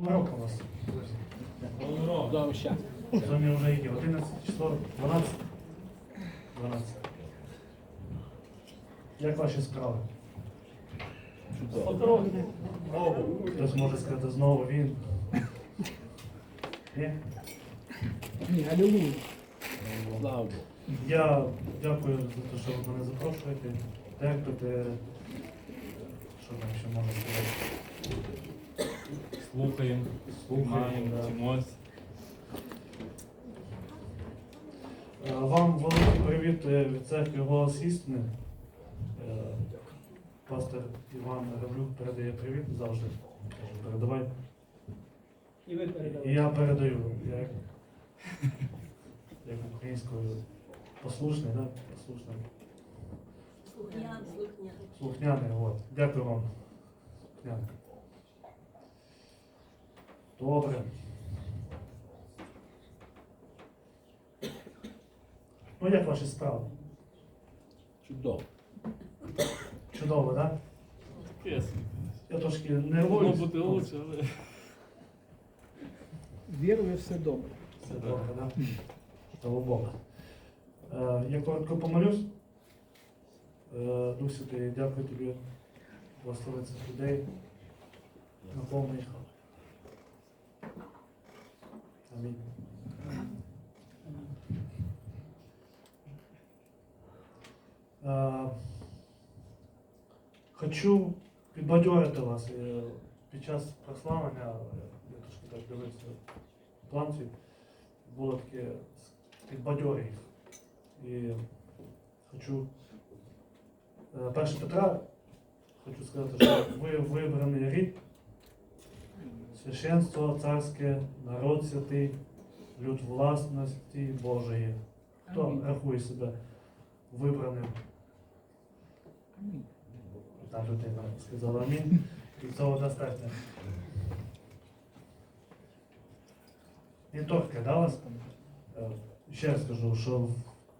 Року у вас. Да, щас. Сьогодні вже які? 11 число, 12? 12. Як ваші справи? Хтось може сказати знову він. Ні? Ні, алілуя. Слава Богу. Я дякую за те, що ви мене запрошуєте. Терпите. Що там ще можна сказати? Слухаємо, слухаємо, вчимось. Е, Вам великий привіт е, від церкви Голос істини. Е, Пастор Іван Равлюк передає привіт завжди. Передавай. І ви І я передаю. Я як, як українською послушний, да? послушний. Слухнян, слухнян. Слухняний, от. Дякую вам. Слухняний. Добре. Ну, як ваші справи? Чудово. Чудово, так? Да? Чесно. Я трошки Могло нервуюсь. бути лучше, але Вірую, все добре. Все добре, так? Да? Слава Богу. Е, я коротко помолюсь. Е, Дух Святий, дякую тобі, благослови цих людей, наповни їх. Амінь. Е, Хочу підбадьорити вас. Е, Під час прославлення, е, я трошки так дивився план свій, було таке підбадьори їх. І хочу е, перше Петра, хочу сказати, що ви вибраний рід, Священство царське, народ святий, люд власності Божої. Хто рахує себе вибраним? Та людина сказала амінь. І цього достатньо. Не торкає, да, вас? Е, Ще раз скажу, що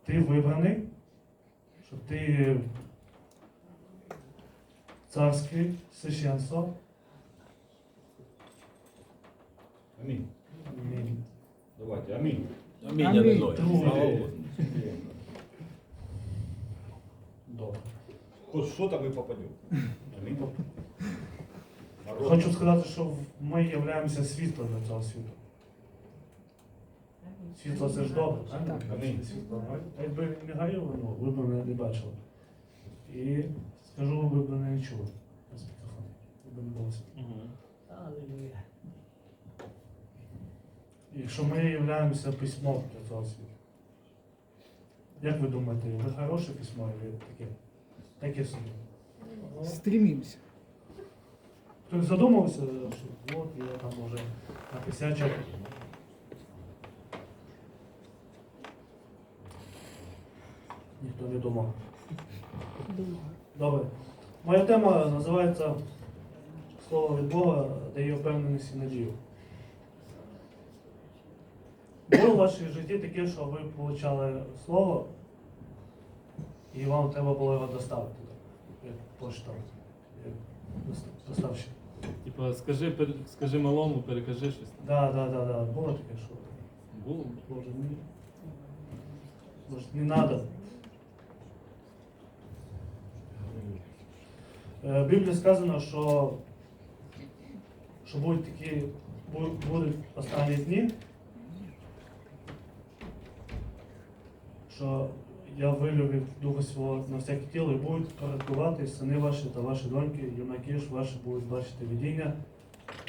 ти вибраний, що ти царське священство. Амінь. Амінь. Давайте, амінь. Амінь. амінь, алілуя. Другий. Слава Богу. Добре. Хоть что-то вы попадете. Аминь. Народ. Хочу сказати, що ми являємося світлом для цього світу. Світло це ж добре, так? Амінь. Світло. А Якби не горіло, ну, ви б мене не бачили. І скажу, ви б мене не чули. Ви б не було світла. Мгм. Алілуя. Якщо ми являємося письмом для цього світу. Як ви думаєте, ви хороше письмо, ви таке? Таке собі. Стремимся. Хтось задумався, що от я там може накосячив. Ніхто не думав. Добре. Моя тема називається Слово від Бога дає впевненість і надію. Було в вашій житті таке, що ви отримали слово, і вам треба було його доставити, як почта, як доста- доставщик. Типа, скажи, пер- скажи малому, перекажи щось. да, да, да. Було таке, що Було? може ні. Може не треба. В Біблії сказано, що, що будуть такі будуть останні дні, що я вилю від Духа свого на всяке тіло і будуть пророкувати сини ваші та ваші доньки, юнаки ж ваші будуть бачити видіння,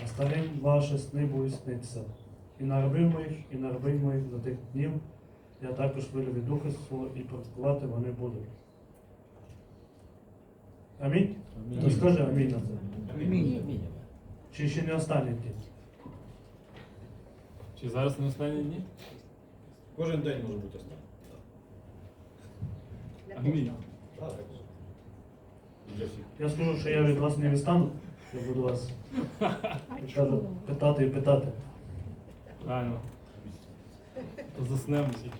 а старим ваші сни будуть снитися. І на рабів моїх, і на рабів моїх за тих днів я також вилю від Духа свого і пророкувати вони будуть. Амінь? Хто скаже амінь на це? Амінь. Амінь. Чи ще не останні дні? Чи зараз не останні дні? Кожен день може бути останній. Амінь. Я скажу, що я від вас не відстану, я буду вас питати і питати. Правильно. То заснемо всі.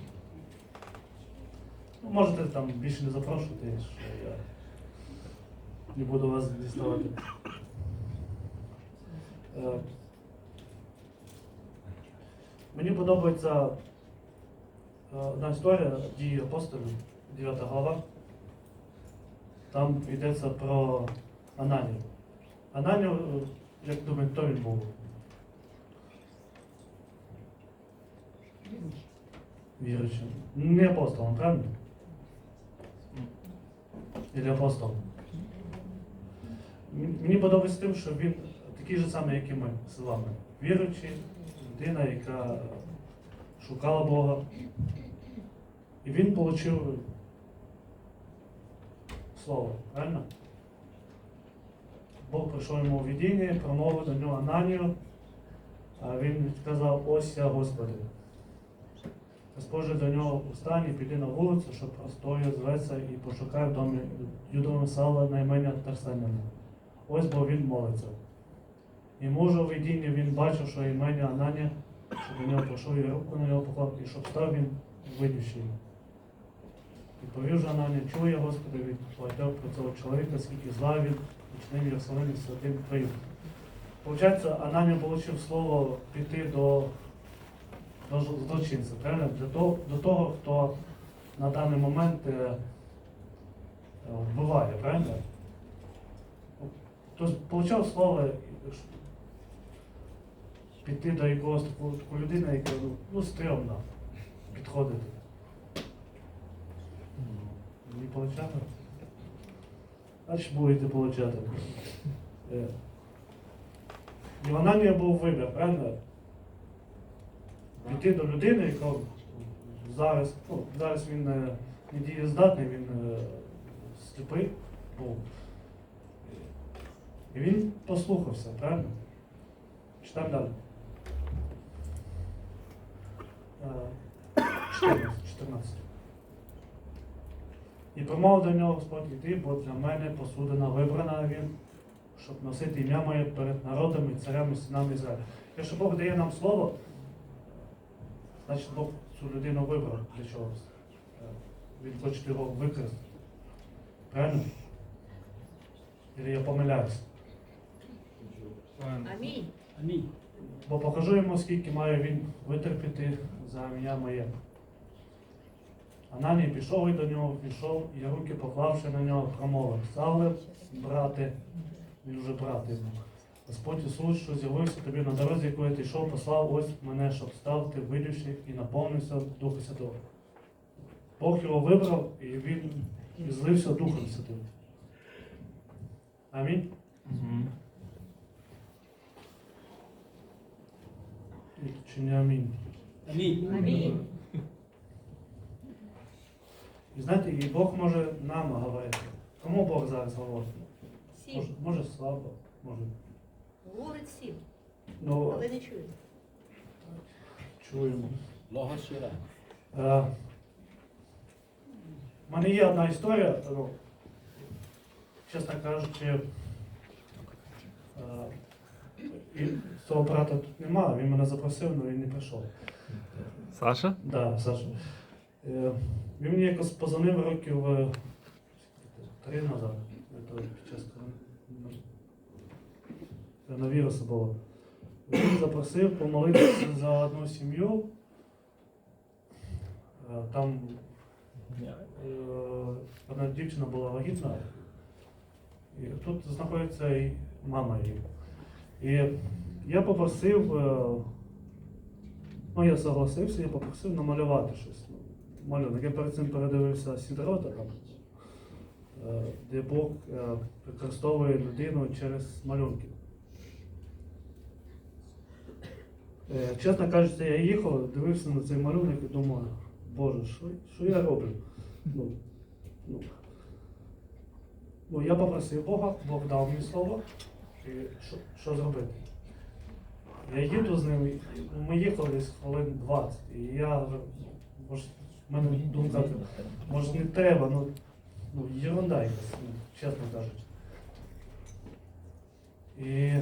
Ну, можете там більше не запрошувати, що я не буду вас діставати. Е, Мені подобається е, одна історія дії апостолів, 9 глава. Там йдеться про Ананію. Ананію, як думаєте, хто він був? Віруючим. Не апостолом, правильно? Или апостол. М- Мені подобається тим, що він такий же самий, як і ми з вами. Віруючий, людина, яка шукала Бога. І він отримав слово, правильно? Бог прийшов йому у видіння, промовив до нього Ананію, а він сказав, ось я Господи. Господь же до нього встань і піди на вулицю, що простою зветься, і пошукай в домі юдового сала на імення Ось бо він молиться. І може у видінні він бачив, що імення Ананія, що до нього прийшов і руку на нього поклав, і щоб став він видівший. І повів же Ананія, чує Господи, від платив про цього чоловіка, скільки зла він, учнив Єрусалимі святим твоїм. Получається, Ананія отримав слово піти до до злочинця, правильно? До того, хто на даний момент е, е, вбиває, правильно? Тобто отримав слово піти до якогось такої людини, яка ну, ну стрьомна підходити. Не получали? Значить будете получати. Е. І вона не був вибір, правильно? Піти до людини, яка зараз, ну, зараз він е, не дієздатний, він е, сліпий був. І він послухався, правильно? Читаємо далі. Е, 14. 14. І промовив до нього Господь іди, бо для мене посудина вибрана він, щоб носити ім'я моє перед народами, царями, синами Ізраїля. Якщо Бог дає нам слово, значить Бог цю людину вибрав для чогось. Він хоче його використати. Правильно? Или я помиляюсь? Амінь. Бо покажу йому, скільки має він витерпіти за ім'я моє. Ананій пішов і до нього пішов, і руки поклавши на нього, промовив. Савле, брате, він вже брат йому. Господь Ісус, що з'явився тобі на дорозі, якою ти йшов, послав ось мене, щоб став ти видівши і наповнився Духа Святого. Бог його вибрав, і він і злився Духом Святим. Амінь. Мгм. Чи не амінь? Амінь. І знаєте, і Бог може нам говорити. Кому Бог зараз говорить? Всі. Може, може слабо, може. Говорить всім, Ну, але не чують. чуємо. Лого щира. Е, У мене є одна історія, ну, чесно кажучи, е, і цього брата тут немає, він мене запросив, але він не прийшов. Саша? Да, Саша. Е, Він мені якось позвонив років е, три назад. Під час коронавірусу було. Він запросив помолитися за одну сім'ю. Е, Там одна дівчина була вагітна. І тут знаходиться і мама її. І я попросив. Ну, я согласився, я попросив намалювати щось. Ну, Малюнок. Я перед цим передивився Сідрота, е, де Бог е, використовує людину через малюнки. Е, Чесно кажучи, я їхав, дивився на цей малюнок і думав, Боже, що, що я роблю? Ну, ну, ну, я попросив Бога, Бог дав мені слово, і що, що зробити? Я їду з ним, ми їхали десь хвилин 20, і я в мене думка, може не треба, ну, ну ерунда якась, ну, чесно кажучи. І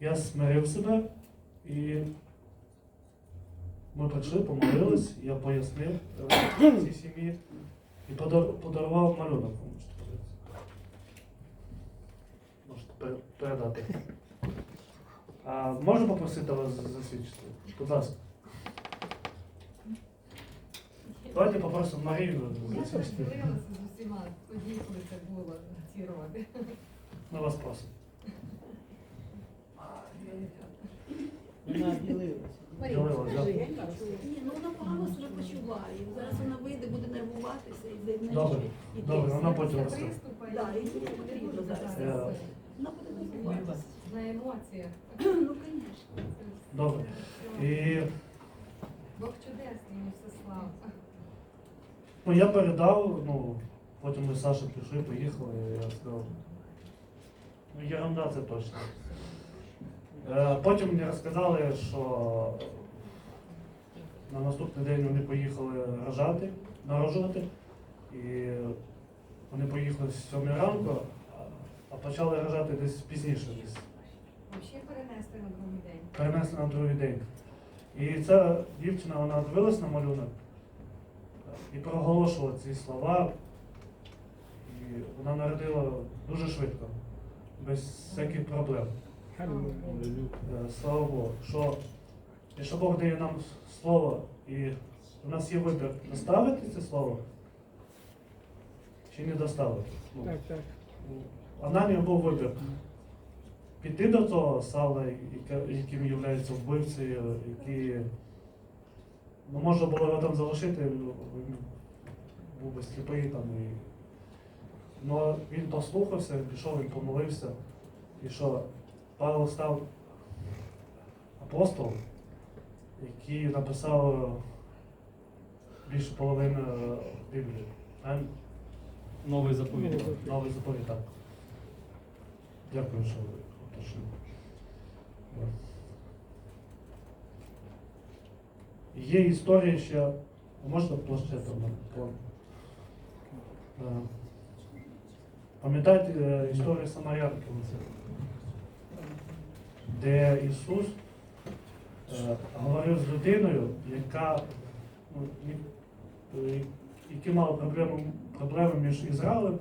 я смирив себе, і ми прийшли, помолились, я пояснив е, цій сім'ї і подарував малюнок. Можете передати. А можу попросити вас засвідчити? Будь ласка. Давайте попросимо Марію. Я розділилася з усіма тоді, коли це було ці роди. Ми вас просимо. Вона ділилася. Ділила, да? Ні, ну вона погано себе почуває. Зараз вона вийде, буде нервуватися і зайде. Добре, добре, вона потім розкаже. Да, і не потрібно зараз. зараз Е, Вона буде нервуватися. на емоціях. Ну, звісно. Добре. І Бог чудесний, йому все слава. Ну, я передав, ну, потім ми з Сашою пішли, поїхали, і я сказав. Ну, ерунда це точно. Е, Потім мені розказали, що на наступний день вони поїхали рожати, народжувати. І вони поїхали з 7 ранку, а- а почали рожати десь пізніше десь. Ще перенесли на другий день. перенесли на другий день. І ця дівчина вона дивилась на малюнок і проголошувала ці слова. І вона народила дуже швидко, без всяких проблем. Е, Слава Богу, що якщо Бог дає нам слово, і у нас є вибір доставити це слово чи не доставити. Так, так. а нам є був вибір. Піти до того Савла, яке- яким є вбивцею, який ну, можна було його там залишити, був би сліпий там. І... Ну, він послухався, він пішов, він помолився. І що Павло став апостолом, який написав більше половини е, Біблії. Новий заповідь. Новий заповідь, так. Дякую, що ви уточнили. Да. Є історія ще. Можна площадку? Пам'ятаєте е, історію Самарянки? Де Ісус е, говорив з людиною, яка ну, е, які мали проблеми, проблеми між Ізраїлем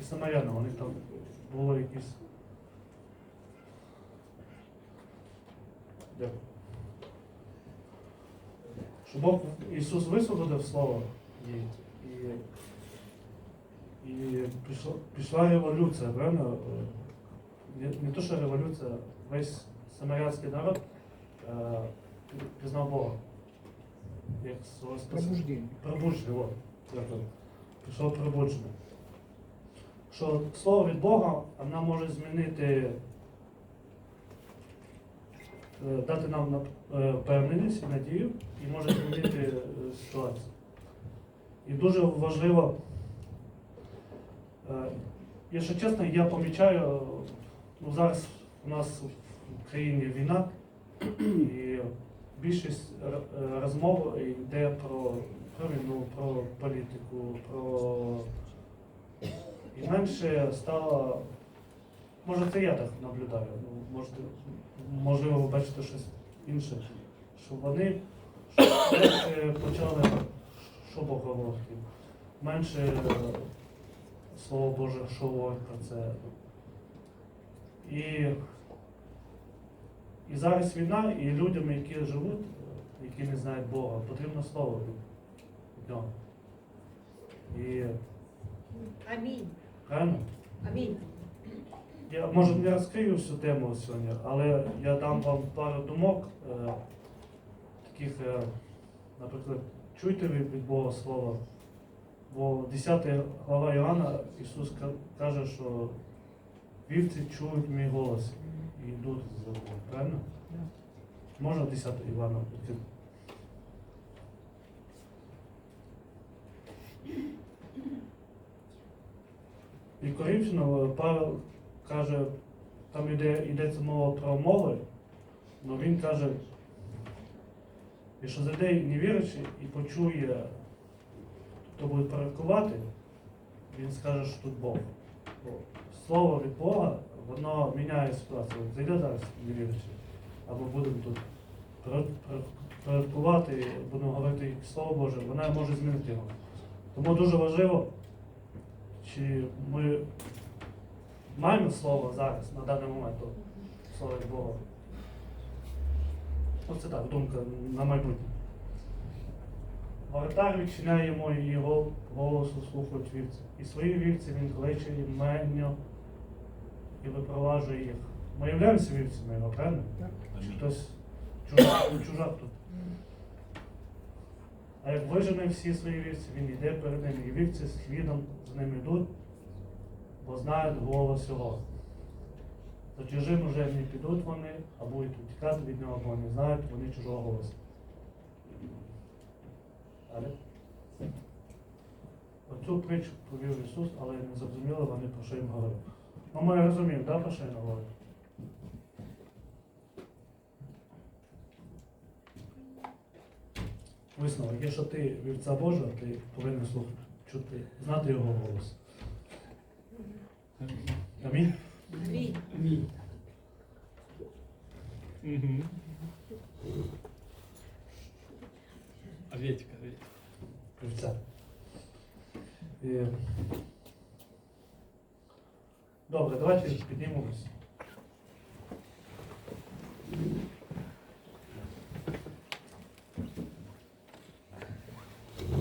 і Самаряном. Них там було якісь. Дякую. Що Бог Ісус висвободив слово їй. І, і пішла, пішла революція, правильно? Не, не то, що революція, весь самарянський народ е, пізнав Бога. Як свого. Пробуждення. Пробудження, от. Пішло пробудження. Що слово від Бога, вона може змінити, дати нам е, впевненість і надію, і може змінити е, ситуацію. І дуже важливо, е, якщо чесно, я помічаю, ну зараз у нас в країні війна, і більшість е, розмов йде про, про війну, про політику, про. І менше стало. Може, це я так наблюдаю. Ну, можете, можливо, ви бачите щось інше. Що вони менше почали, що Бог говорить, менше е, Слово Боже, що говорить про це. І і зараз війна, і людям, які живуть, які не знають Бога, потрібно слово від, від нього. І Амінь. правильно? Амінь. Я може не розкрию всю тему сьогодні, але я дам вам пару думок, е, таких, е, наприклад, чуйте від, від Бога Слова. Бо 10 глава Іоанна Ісус каже, що вівці чують мій голос і йдуть за мною. Правильно? Можна 10 Івана відкрити? І Коринфянам е, Павел каже, там йде, йдеться мова про мови, але він каже, якщо зайде невіруючий і почує, хто буде пророкувати, він скаже, що тут Бог. Бо слово від Бога, воно міняє ситуацію. Зайде зараз невіруючий, або будемо тут про- про- пророкувати, будемо говорити Слово Боже, вона може змінити його. Тому дуже важливо, чи ми маємо слово зараз, на даний момент, слово від Бога. Оце так, думка на майбутнє. Воротар відчиняє йому його голосу слухають вівці. І свої вівці він кличе іменно і випроваджує їх. Ми являємося вівцями його, правильно? Так. Чи хтось чужак, ну, чужак тут. А як вижене всі свої вівці, він йде перед ними, і вівці слідом за ним йдуть, бо знають голос його. За чужим уже не підуть вони, а будуть утікати від нього, бо не знають вони чужого голосу. Далі. Оцю притчу повів Ісус, але не зрозуміли вони, про що їм говорив. Ну ми розуміємо, да, про що він говорить? Висновок, якщо ти вівця Божа, ти повинен слухати, чути, знати його голос. Амінь. Амінь. Угу. Аветика, аветика. Вівця. І... Добре, давайте піднімемось.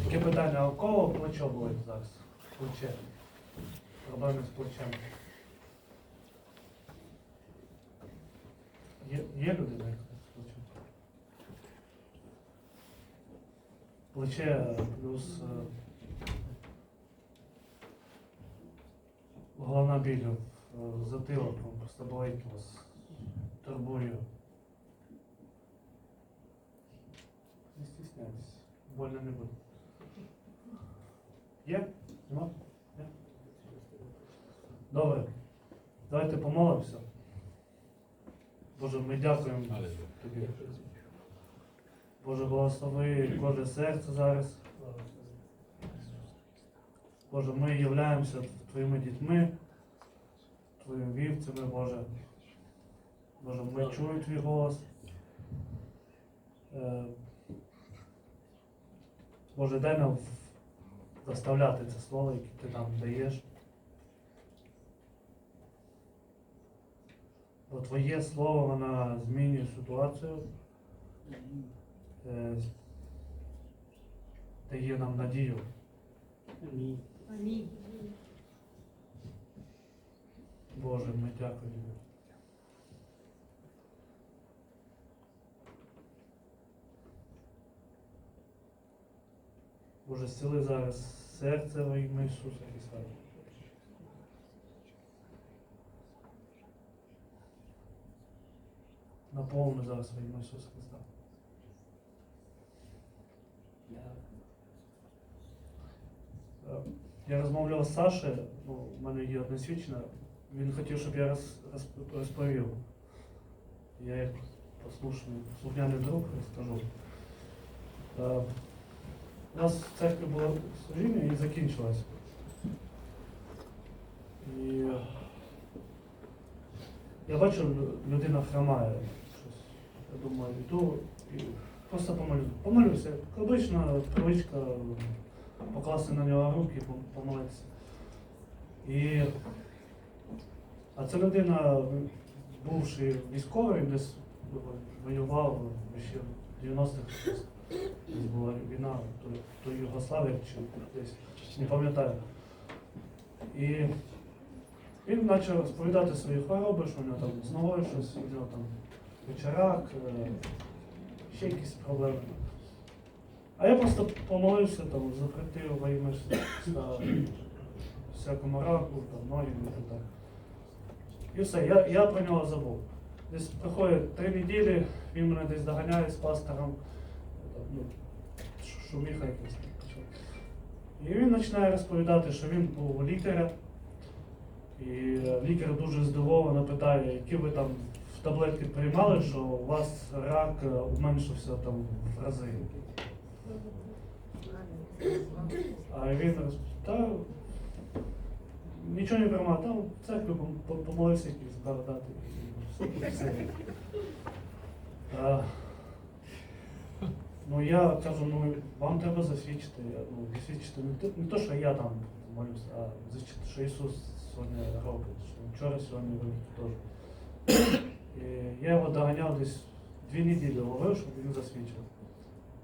Таке питання, а у кого плечо болить зараз? Плече. Проблеми з плечем. Є, є людина яка з плечем? Плече плюс е, головна біль, е, затилок, ну, просто болить вас, турбує. Не стісняйтесь, больно не буде. Є? Нема? Добре. Давайте помолимося. Боже, ми дякуємо тобі. Боже, благослови кожне серце зараз. Боже, ми являємося Твоїми дітьми, Твоїми вівцями, Боже. Боже, ми чуємо Твій голос. Е, Боже, дай нам заставляти це слово, яке Ти нам даєш. Бо Твоє слово, воно змінює ситуацію, е, дає нам надію. Амінь. Боже, ми дякуємо. Боже, зціли зараз серце во ім'я Ісуса Христа. Наповни зараз во ім'я Ісуса Христа. Я розмовляв з Сашею, ну, в мене є одне свідчення. Він хотів, щоб я роз, роз- розповів. Я як послушний, слухняний друг розкажу. Е, У нас в церкві було служіння і закінчилось. І я бачу, лю- людина хромає думаю, йду і просто помолю. Помолюся. Як Обична привичка покласти на нього руки, пом- помолитися. І... А ця людина, бувши військовий, десь воював ще в 90-х. Десь була війна, то Югославія чи десь, не пам'ятаю. І він почав розповідати свої хвороби, що у нього там з ногою щось, у нього там вечерак, е, ще якісь проблеми. А я просто помолився, там, запретив во ім'я всякому раку, там, ноги і так далі. І все, я, я про нього забув. Десь проходить три неділі, він мене десь доганяє з пастором, ну, шуміха якась. І він починає розповідати, що він був у лікаря. І е, лікар дуже здивовано питає, які ви там таблетки приймали, що у вас рак е, уменшився там в рази. А він та нічого не приймав, там в церкві пом- пом- помолився якийсь все. Ну я кажу, ну вам треба засвідчити. Ну, засвідчити не то, що я там молюся, а засвідчити, що Ісус сьогодні робить, що вчора сьогодні робить теж. І я його доганяв десь дві неділі ловив, щоб він засвідчив.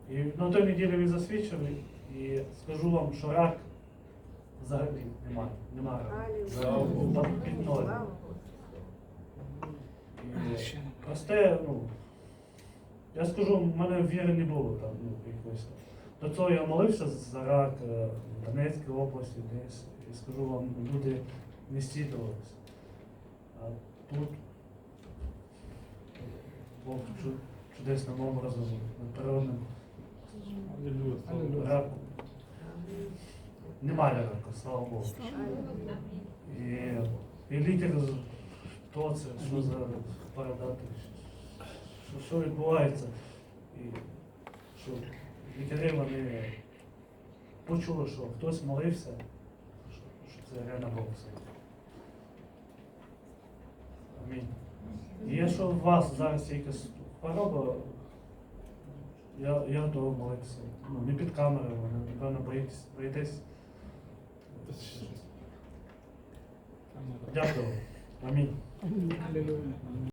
І на той неділі він засвідчив, і скажу вам, що рак взагалі немає. Немає раку. Під ноль. Просте, ну, я скажу, в мене віри не було там, ну, якоїсь. До цього я молився за рак е, в Донецькій області, десь. І скажу вам, люди не стідувалися. А тут Бог чу- чудесним образом, природним раку. Немає раку, слава Богу. І, і лікар, хто це, що за передати, що, що відбувається. І що лікарі вони почули, що хтось молився, що, що це реально Бог. Амінь. І якщо у вас зараз якась хвороба, я, я готовий молитися. Ну, не під камерою, ви, напевно, боїтесь, боїтесь. Дякую. Амінь.